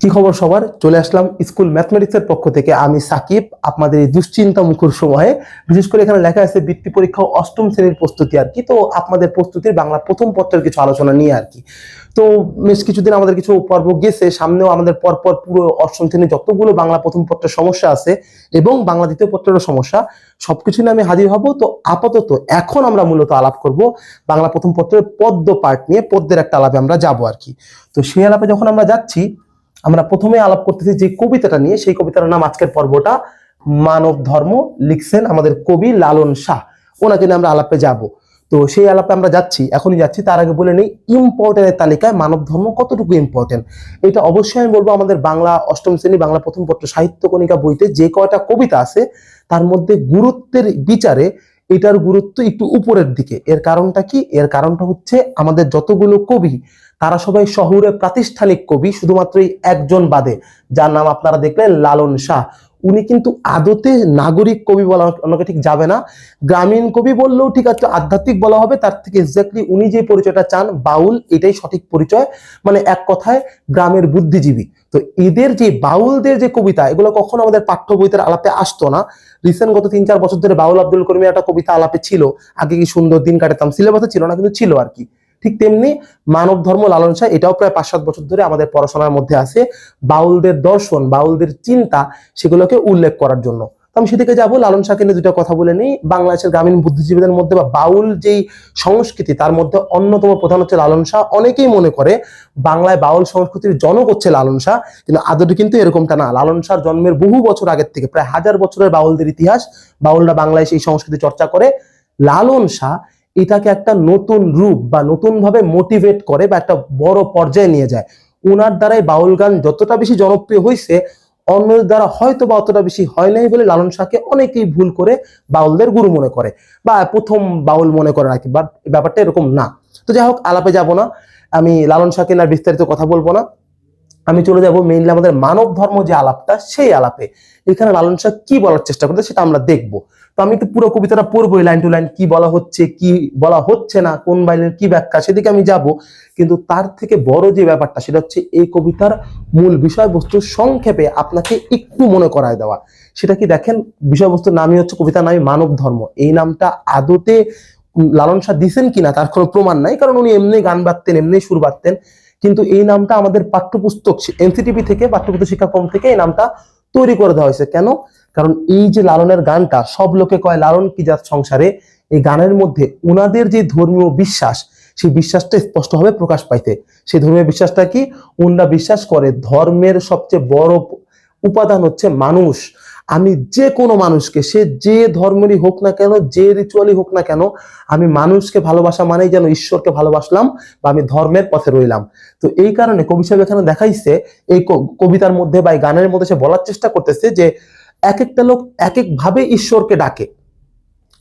কি খবর সবার? চলে আসলাম স্কুল ম্যাথমেটিক্সের পক্ষ থেকে। আমি সাকিব, আপনাদের এই দুশ্চিন্তা মুখর সময়ে। বিশেষ করে এখানে লেখা আছে, বৃত্তি পরীক্ষা অষ্টম শ্রেণির প্রস্তুতি আর কি। তো আপনাদের প্রস্তুতির বাংলা প্রথম পত্রের কিছু আলোচনা নিয়ে আর কি। তো বেশ কিছুদিন আমাদের কিছু পর্ব গেছে। সামনেও আমাদের পরপর পুরো অষ্টম শ্রেণির যতগুলো বাংলা প্রথম পত্রের সমস্যা আছে এবং বাংলা দ্বিতীয় পত্রেরও সমস্যা, সবকিছু নিয়ে আমি হাজির হব। তো আপাতত এখন আমরা মূলত আলাপ করব বাংলা প্রথম পত্রের পদ্ম পার্ট নিয়ে। পদ্মের একটা আলাপে আমরা যাব আর কি। তো সেই আলাপে যখন আমরা যাচ্ছি আমরা প্রথমে আলাপ করতেছি যে কবিতাটা নিয়ে। সেই কবিতার নাম আজকের পর্বটা মানব ধর্ম লিখছেন আমাদের কবি লালন শাহ। ওনাকে নিয়ে আমরা আলাপে যাব। তো সেই আলাপে আমরা যাচ্ছি, এখনই যাচ্ছি। তার আগে বলে নেই ইম্পর্টেন্টের তালিকায় মানব ধর্ম কতটুকু ইম্পর্টেন্ট এটা অবশ্যই আমি বলব আমাদের বাংলা অষ্টম শ্রেণি, বাংলা প্রথম পত্র সাহিত্য কণিকা বইতে যে কয়টা কবিতা আছে, তার মধ্যে গুরুত্বের বিচারে এটার গুরুত্ব একটু উপরের দিকে। এর কারণটা কি? এর কারণটা হচ্ছে আমাদের যতগুলো কবি, তারা সবাই শহুরে প্রাতিষ্ঠানিক কবি, শুধুমাত্র একজন বাদে, যার নাম আপনারা দেখলেন লালন শাহ। উনি কিন্তু আদতে নাগরিক কবি বলা ওনাকে ঠিক যাবে না। গ্রামীণ কবি বললেও ঠিক আছে, আধ্যাত্মিক বলা হবে, তার থেকে এক্স্যাক্টলি উনি যে পরিচয়টা চান, বাউল, এটাই সঠিক পরিচয়। মানে এক কথায় গ্রামের বুদ্ধিজীবী। তো এদের যে বাউলদের যে কবিতা, এগুলো কখনো আমাদের পাঠ্য বইতে আলাপে আসতো না। রিসেন্ট গত তিন, চার বছর ধরে বাউল আব্দুল করিমের একটা কবিতা আলাপে ছিল। আগে কি সুন্দর দিন কাটাতাম সিলেবাসে ছিল না, কিন্তু ছিল আর কি। ঠিক তেমনি মানব ধর্ম লালন শাহ এটাও প্রায় পাঁচ সাত বছর ধরে আমাদের পড়াশোনার মধ্যে আছে। বাউলদের দর্শন, বাউলদের চিন্তা, সেগুলোকে উল্লেখ করার জন্য। আমি সেদিকে যাব, লালন শাহকে নিয়ে দুটো কথা বলে নিই। বাংলাদেশের গ্রামীণ বুদ্ধিজীবীদের মধ্যে বা বাউল যেই সংস্কৃতি, তার মধ্যে অন্যতম প্রধান হচ্ছে লালন শাহ। অনেকেই মনে করে বাংলায় বাউল সংস্কৃতির জনক হচ্ছে লালন শাহ, কিন্তু আদতে কিন্তু এরকমটা না। লালন শাহর জন্মের বহু বছর আগের থেকে, প্রায় হাজার বছরের বাউলদের ইতিহাস, বাউলরা বাংলায় সেই সংস্কৃতি চর্চা করে। লালন শাহ এটাকে একটা নতুন রূপ বা নতুন ভাবে মোটিভেট করে বা একটা বড় পর্যায়ে নিয়ে যায়। ওনার দ্বারাই বাউল গান যতটা বেশি জনপ্রিয় হয়েছে অন্যদের দ্বারা হয়তো বা অতটা বেশি হয় নাই বলে লালন শাহকে অনেকেই ভুল করে বাউলদের গুরু মনে করে বা প্রথম বাউল মনে করে নাকি বাট ব্যাপারটা এরকম না। তো যাই হোক, আলাপে যাব না। আমি লালন শাহকে না বিস্তারিত কথা বলব না। আমি চলে যাব মেইনলি আমাদের মানব ধর্ম যে আলাপটা, সেই আলাপে। এখানে লালন শাহ কি বলার চেষ্টা করতে সেটা আমরা দেখব। তো আমি তো পুরো কবিতাটা পড়ব লাইন টু লাইন কি বলা হচ্ছে, কি বলা হচ্ছে না, কোন বাইলের কি ব্যাখ্যা, সেদিকে আমি যাব। কিন্তু তার থেকে বড় যে ব্যাপারটা, সেটা হচ্ছে এই কবিতার মূল বিষয়বস্তু সংক্ষেপে আপনাকে একটু মনে করায় দেওয়া। সেটা কি দেখেন? বিষয়বস্তুর নামই হচ্ছে, কবিতার নামই মানব ধর্ম। এই নামটা আদতে লালন শাহ দিছেন কিনা, তার কোনো প্রমাণ নাই, কারণ উনি এমনি গান বাঁধতেন এমনি সুর বাঁধতেন কিন্তু এই নামটা আমাদের পাঠ্যপুস্তক এনসিটিভি থেকে, পাঠ্যপুস্তক শিক্ষাক্রম থেকে এই নামটা তৈরি করে দেওয়া হয়েছে। কেন? কারণ এই যে লালনের গানটা, সব লোকে কয়, লালন কি জাত সংসারে? এই গানের মধ্যে উনাদের যে ধর্মীয় বিশ্বাস, সেই বিশ্বাসটা স্পষ্টভাবে প্রকাশ পাইতে। সেই ধর্মীয় বিশ্বাসটা কি? উনরা বিশ্বাস করে, ধর্মের সবচেয়ে বড় উপাদান হচ্ছে মানুষ। আমি যে কোনো মানুষকে, সে যে ধর্মেরই হোক না কেন, যে রিচুয়ালই হোক না কেন, আমি মানুষকে ভালোবাসা মানেই যেন ঈশ্বরকে ভালোবাসলাম বা আমি ধর্মের পথে রইলাম। তো এই কারণে কবি সাহেব এখানে দেখাইছে, এই কবিতার মধ্যে বা এই গানের মধ্যে সে বলার চেষ্টা করতেছে যে এক একটা লোক এক একভাবে ঈশ্বরকে ডাকে।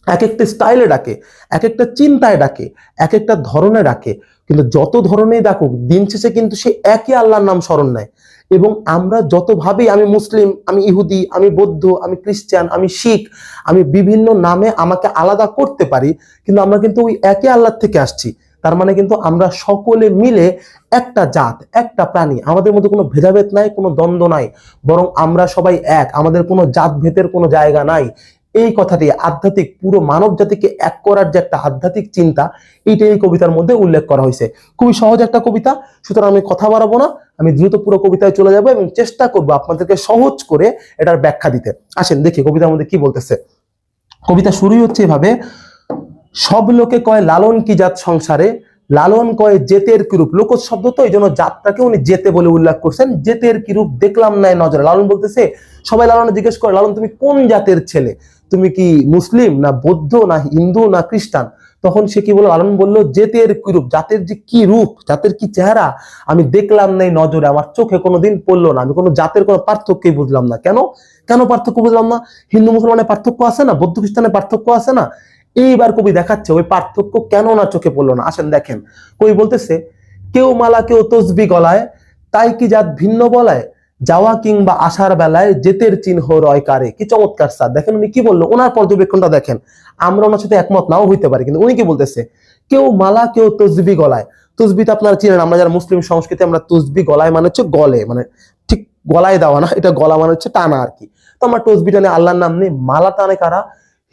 এক একটা স্টাইলে ডাকে এক একটা চিন্তায় ডাকে এক একটা ধরনে ডাকে। কিন্তু যত ধরনেই ডাকুক, দিন শেষে কিন্তু সে একই আল্লাহর নাম স্মরণ নেয়। এবং আমরা যতভাবেই আমি মুসলিম, আমি ইহুদি, আমি বৌদ্ধ, আমি খ্রিস্টান, আমি শিখ, আমি বিভিন্ন নামে আমাকে আলাদা করতে পারি, কিন্তু আমরা কিন্তু ওই একই আল্লাহর থেকে আসছি। তার মানে কিন্তু আমরা সকলে মিলে একটা জাত, একটা প্রাণী। আমাদের মধ্যে কোনো ভেদাভেদ নাই, কোনো দ্বন্দ্ব নাই। বরং আমরা সবাই এক, আমাদের কোনো জাত ভেদের কোনো জায়গা নাই। এই কথাটি আধ্যাত্মিক, পুরো মানব জাতিকে এক করার যে একটা আধ্যাত্মিক চিন্তা, এইটাই এই কবিতার মধ্যে উল্লেখ করা হয়েছে। খুবই সহজ একটা কবিতা, সুতরাং আমি কথা বাড়াবো না, আমি দ্রুত পুরো কবিতায় চলে যাব এবং চেষ্টা করব আপনাদেরকে সহজ করে এটার ব্যাখ্যা দিতে। আসেন দেখি কবিতার মধ্যে কি বলতেছে। কবিতা শুরুই হচ্ছে এভাবে, সব লোকে কয়, লালন কি জাত সংসারে? লালন কয়, জেতের কিরূপ লোকজ শব্দ তো, এই জন্য জাতটাকে উনি জেতে বলে উল্লেখ করছেন। জেতের কিরূপ দেখলাম নাই নজরে। লালন বলতেছে, সবাই লালন জিজ্ঞেস করে, লালন তুমি কোন জাতের ছেলে? তুমি কি মুসলিম না বৌদ্ধ না হিন্দু না খ্রিস্টান? তখন সে কি বলল? আলম বলল, জেতের কি রূপ? জাতের যে কি রূপ? জাতের কি চেহারা? আমি দেখলাম নাই নজরে, আমার চোখে কোনোদিন পড়ল না। আমি কোনো জাতের কোনো পার্থক্যই বুঝলাম না। কেন? কেন পার্থক্য বুঝলাম না? হিন্দু, মুসলমানের পার্থক্য আছে না? বৌদ্ধ, খ্রিস্টানের পার্থক্য আছে না? এইবার কবি দেখাচ্ছে, ওই পার্থক্য কেন না চোখে পড়ল না? আসেন, দেখেন। কবি বলতেছে, কেউ মালা কেউ তসবি গলায়, তাই কি জাত ভিন্ন বলায় যাওয়া কিংবা আসার বেলায় জেতের চিহ্ন রয় কারে? কি চমৎকার স্যার। দেখেন উনি কি বলল? ওনার পর্যবেক্ষণটা দেখেন। আমরা ওনার সাথে একমত, নাও হইতে পারি। কিন্তু উনি কি বলতেছে? কেউ মালা, কেউ তসবি গলায়। তসবি তো আপনারা চিনেন, আমরা যারা মুসলিম সংস্কৃতি, আমরা তসবি গলায় মানে হচ্ছে গলে মানে ঠিক গলায় দেওয়া না, এটা গলা মানে হচ্ছে টানা আর কি। তো আমরা তসবি টানে আল্লাহর নাম নেই মালা টানে কারা?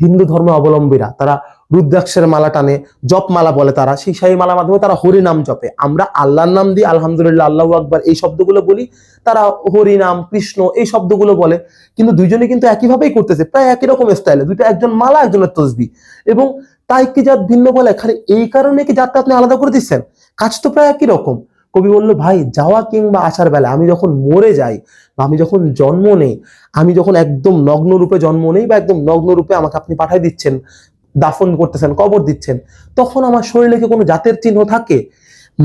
হিন্দু ধর্ম অবলম্বীরা তারা রুদ্রাক্ষের মালা টানে, জপ মালা বলে তারা। সেই সেই মালার মাধ্যমে তারা হরি নাম জপে। আমরা আল্লাহর নাম দিই আলহামদুলিল্লাহ আল্লাহু আকবার এই শব্দগুলো বলি, তারা হরি নাম, কৃষ্ণ এই শব্দগুলো বলে। কিন্তু দুইজনে কিন্তু একইভাবেই করতেছে, প্রায় একই রকম স্টাইলে দুইটা একজন মালা, একজনের তসবি। এবং তাই কি জাত ভিন্ন বলে? খালি এই কারণে কি জাতটা আপনি আলাদা করে দিচ্ছেন? কাজ তো প্রায় একই রকম। কবি বলল, ভাই, যাওয়া কিংবা আসার বেলা আমি যখন মরে যাই বা আমি যখন জন্ম নেই, আমি যখন একদম নগ্ন রূপে জন্ম নেই বা একদম নগ্ন রূপে আমাকে আপনি পাঠাই দিচ্ছেন দাফন করতেছেন, কবর দিচ্ছেন, তখন আমার শরীরে কি কোনো জাতের চিহ্ন থাকে?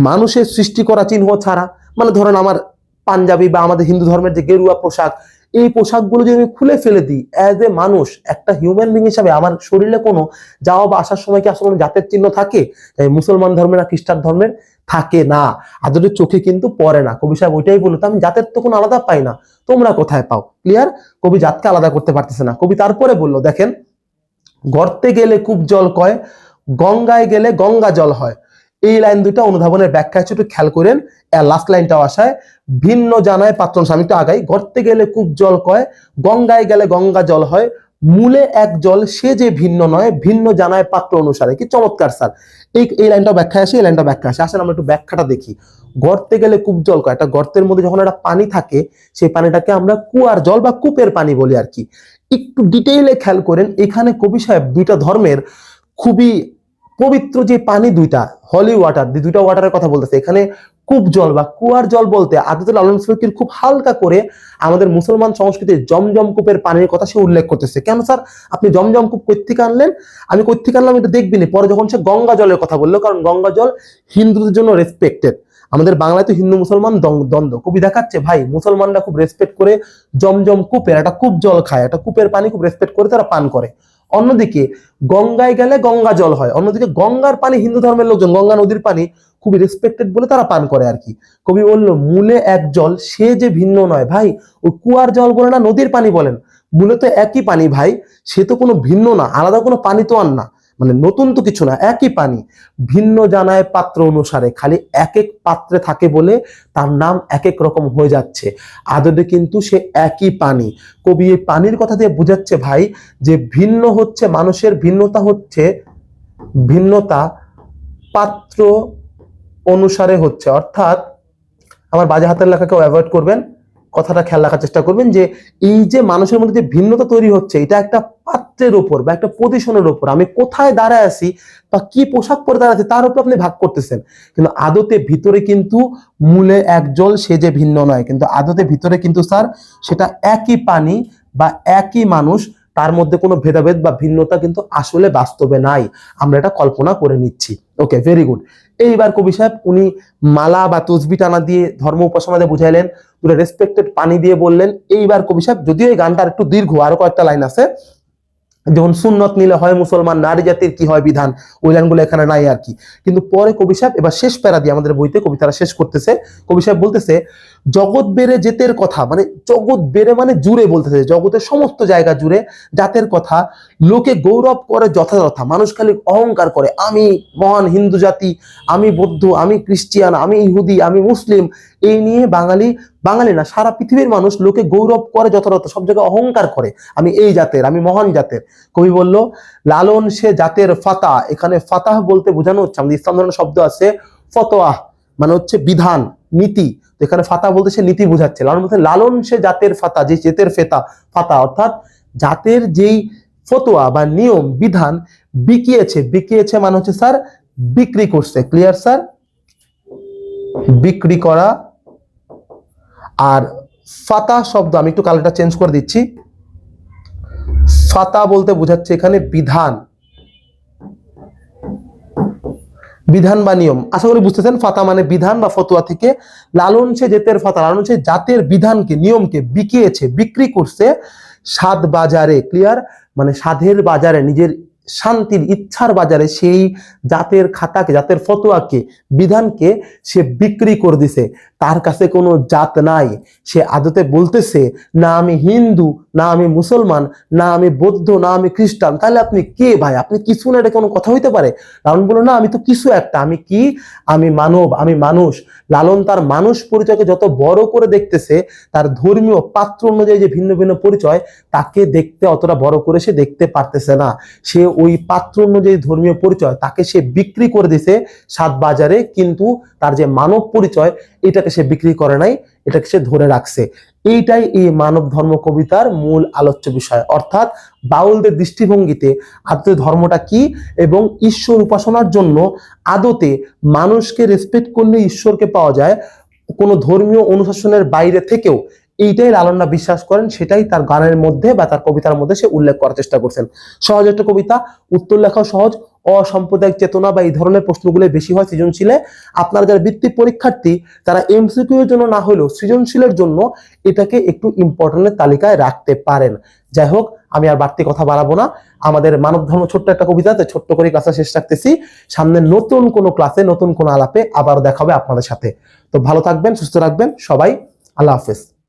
মানুষের সৃষ্টি করা চিহ্ন ছাড়া মানে ধরেন আমার পাঞ্জাবি বা আমাদের হিন্দু ধর্মের যে গেরুয়া পোশাক, এই পোশাকগুলো যদি আমি খুলে ফেলে দিই অ্যাজ এ মানুষ, একটা হিউম্যান বিং হিসাবে আমার শরীরে কোনো যাওয়া বা আসার সময় কি আসলে কোনো জাতের চিহ্ন থাকে? তাই মুসলমান ধর্মের আর খ্রিস্টান ধর্মের থাকে না। আদরের চোখে কিন্তু পড়ে না, কবি সাহেব ওইটাই বলতো আমি জাতের তো কোনো আলাদা পাই না, তোমরা কোথায় পাও? ক্লিয়ার কবি জাতকে আলাদা করতে পারতেছে না। কবি তারপরে বলল, দেখেন গর্তে গেলে কূপ জল কয়, গঙ্গায় গেলে গঙ্গা জল হয়। এই লাইন দুটা অনুধাবনের ব্যাখ্যা একটু খেয়াল করেন। লাস্ট লাইনটাও আসায়, ভিন্ন জানায় পাত্রন স্বামী তো আগাই। গর্তে গেলে কূপ জল কয়, গঙ্গায় গেলে গঙ্গা জল হয়। মূলে এক জল, সে যে ভিন্ন নয়, ভিন্ন জানায় পাত্র অনুসারে। কি চমৎকার, স্যার। এই এই লাইনটা ব্যাখ্যা আসে, এই লাইনটা ব্যাখ্যা আসে। আসেন আমরা একটু ব্যাখ্যাটা দেখি। গর্তে গেলে কূপ জল কয়। একটা গর্তের মধ্যে যখন একটা পানি থাকে, সেই পানিটাকে আমরা কুয়ার জল বা কূপের পানি বলি আর কি। একটু ডিটেইলে খেয়াল করেন, এখানে কবি সাহেব দুইটা ধর্মের খুবই পবিত্র যে পানি দুইটা হলি ওয়াটার দুইটা ওয়াটারের কথা বলতেছে, এখানে কূপ জল বা কুয়ার জল বলতে আদিতুল আলম ফকির খুব হালকা করে আমাদের মুসলমান সংস্কৃতির জমজম কূপের পানির কথা সে উল্লেখ করতেছে। কেন স্যার? আপনি জমজম কূপ কৈত্তিক আনলেন? আমি কৈত্তিক আনলাম এটা দেখবিনি পরে যখন সে গঙ্গা জলের কথা বলল, কারণ গঙ্গা জল হিন্দুদের জন্য রেসপেক্টেড আমাদের বাংলায় তো হিন্দু মুসলমান দ্বন্দ্ব। কবি দেখাচ্ছে, ভাই, মুসলমানরা খুব রেসপেক্ট করে জমজম কূপের, একটা কূপ জল খায়, একটা কূপের পানি খুব রেসপেক্ট করে তারা পান করে। অন্যদিকে গঙ্গায় গেলে গঙ্গা জল হয়, অন্যদিকে গঙ্গার পানি হিন্দু ধর্মের লোকজন, গঙ্গা নদীর পানি খুবই রেসপেক্টেড বলে তারা পান করে আর কি। কবি বলল, মূলে এক জল, সে যে ভিন্ন নয়। ভাই, ওই কুয়ার জল বলে না, নদীর পানি বলেন। মূলত একই পানি ভাই, সে তো কোনো ভিন্ন না, আলাদা কোনো পানি তো আর না। মানে নতুন তো কিছু না, একই পানি। ভিন্ন জানায় পাত্র অনুসারে, খালি এক এক পাত্রে থাকে বলে তার নাম এক এক রকম হয়ে যাচ্ছে। আদতে কিন্তু সে একই পানি। কবি এই পানির কথা দিয়ে বোঝাচ্ছে ভাই যে ভিন্ন হচ্ছে, মানুষের ভিন্নতা হচ্ছে, ভিন্নতা পাত্র অনুসারে হচ্ছে। অর্থাৎ আমার বাজে হাতের লেখাকেও অ্যাভয়েড করবেন। কথাটা খেয়াল রাখার চেষ্টা করবেন যে এই যে মানুষের মধ্যে যে ভিন্নতা তৈরি হচ্ছে, এটা একটা পাত্রের উপর বা একটা পজিশনের উপর। আমি কোথায় দাঁড়ায় আছি বা কি পোশাক পরে দাঁড়াচ্ছি তার উপর আপনি ভাগ করতেছেন। কিন্তু আদতে ভিতরে কিন্তু মূলে এক জল সে যে ভিন্ন নয়। কিন্তু আদতে ভিতরে কিন্তু, স্যার, সেটা একই পানি বা একই মানুষ, তার মধ্যে কোনো ভেদাভেদ বা ভিন্নতা কিন্তু আসলে বাস্তবে নাই। আমরা এটা কল্পনা করে নিচ্ছি। ওকে ভেরি গুড এইবার কবি সাহেব উনি মালা বা তসবি টানা দিয়ে ধর্ম উপাসনা দিয়ে বুঝাইলেন দুটো রেসপেক্টেড পানি দিয়ে বললেন। এইবার কবি সাহেব যদিও এই গানটার একটু দীর্ঘ, আরও কয়েকটা লাইন আছে। যেমন সুন্নত নিলে হয় মুসলমান, নারী জাতির কি হয় বিধান? ওই লাইনগুলো এখানে নাই আর কি। কিন্তু পরে কবি সাহেব এবার শেষ প্যারা দিয়ে আমাদের বইতে কবিতারা শেষ করতেছে। কবি সাহেব বলতেছে জগৎ বেড়ে যেতের কথা মানে জগৎ বেড়ে মানে জুড়ে বলতে বলতেছে জগতের সমস্ত জায়গা জুড়ে জাতের কথা, লোকে গৌরব করে যথাযথা, মানুষ খালি অহংকার করে, আমি মহান হিন্দু জাতি, আমি বৌদ্ধ, আমি খ্রিস্টিয়ান, আমি ইহুদি, আমি মুসলিম, এই নিয়ে বাঙালি বাঙালি না, সারা পৃথিবীর মানুষ লোকে গৌরব করে যথাযথ, সব জায়গায় অহংকার করে, আমি এই জাতের, আমি মহান জাতের। কবি বলল, লালন সে জাতের ফাতা, এখানে ফাতাহ বলতে বোঝানো হচ্ছে, আমাদের ইসলাম ধরনের শব্দ আছে ফতোয়াহ মানে হচ্ছে বিধান। নীতি। তো এখানে ফাতা বলতে সে নীতি বোঝাচ্ছে। লালন বলতে লালন সে জাতের ফাতা, যে জেতের ফেতা, ফাতা। অর্থাৎ জাতের যেই ফতোয়া বা নিয়ম, বিধান, বিকিয়েছে। বিকিয়েছে মানে হচ্ছে, স্যার, বিক্রি করছে। Clear sir? বিক্রি করা আর ফাতা শব্দ, আমি একটু কালারটা চেঞ্জ করে দিচ্ছি। ফাতা বলতে বোঝাচ্ছে এখানে বিধান। বিধান বা নিয়ম। আশা করি বুঝতেছেন, ফাতা মানে বিধান বা ফতোয়া থেকে লালন সে জেতের ফাতা, লালন সে জাতের বিধানকে, নিয়মকে বিকিয়েছে, বিক্রি করছে সাদ বাজারে ক্লিয়ার মানে সাধের বাজারে, নিজের শান্তির ইচ্ছার বাজারে সেই জাতের খাতাকে, জাতের ফতোয়াকে, বিধানকে সে বিক্রি করে দিছে। তার কাছে কোনো জাত নাই। সে আদতে বলতেছে, না আমি হিন্দু, না আমি মুসলমান, না আমি বৌদ্ধ, না আমি খ্রিস্টান, তাহলে আপনি কে ভাই? আপনি কিছু না, এটা কোনো কথা হইতে পারে? লালন বলল, না, আমি তো কিছু একটা। আমি কি? আমি মানব, আমি মানুষ। লালন তার মানুষ পরিচয়কে যত বড় করে দেখতেছে, তার ধর্মীয় পাত্র অনুযায়ী যে ভিন্ন ভিন্ন পরিচয়, তাকে দেখতে অতটা বড় করে সে দেখতে পারতেছে না। সে ওই পাত্র অনুযায়ী ধর্মীয় পরিচয় তাকে সে বিক্রি করে দিছে সাত বাজারে, কিন্তু তার যে মানব পরিচয়, এটাকে সে বিক্রি করে নাই, এটাকে সে ধরে রাখছে। এইটাই এই মানব ধর্ম কবিতার মূল আলোচ্য বিষয়। অর্থাৎ বাউলদের দৃষ্টিভঙ্গিতে আদতে ধর্মটা কি এবং ঈশ্বর উপাসনার জন্য আদতে মানুষকে রেসপেক্ট করলে ঈশ্বরকে পাওয়া যায়, কোনো ধর্মীয় অনুশাসনের বাইরে থেকেও এইটাই লালনরা বিশ্বাস করেন, সেটাই তার গানের মধ্যে বা তার কবিতার মধ্যে সে উল্লেখ করার চেষ্টা করছেন। সহজ একটা কবিতা, উত্তর লেখাও সহজ, অসাম্প্রদায়িক চেতনা বা এই ধরনের প্রশ্নগুলো বেশি হয় সৃজনশীলে। আপনারা যারা বৃত্তি পরীক্ষার্থী, তারা এমসিকিউ এর জন্য না হলেও সৃজনশীলের জন্য এটাকে একটু ইম্পর্টেন্টের তালিকায় রাখতে পারেন। যাই হোক, আমি আর বাড়তি কথা বাড়াবো না। আমাদের মানব ধর্ম ছোট্ট একটা কবিতাতে ছোট্ট করে ক্লাসে শেষ রাখতেছি। সামনে নতুন কোনো ক্লাসে, নতুন কোনো আলাপে আবার দেখাবে আপনাদের সাথে। তো ভালো থাকবেন, সুস্থ রাখবেন সবাই আল্লাহ হাফেজ।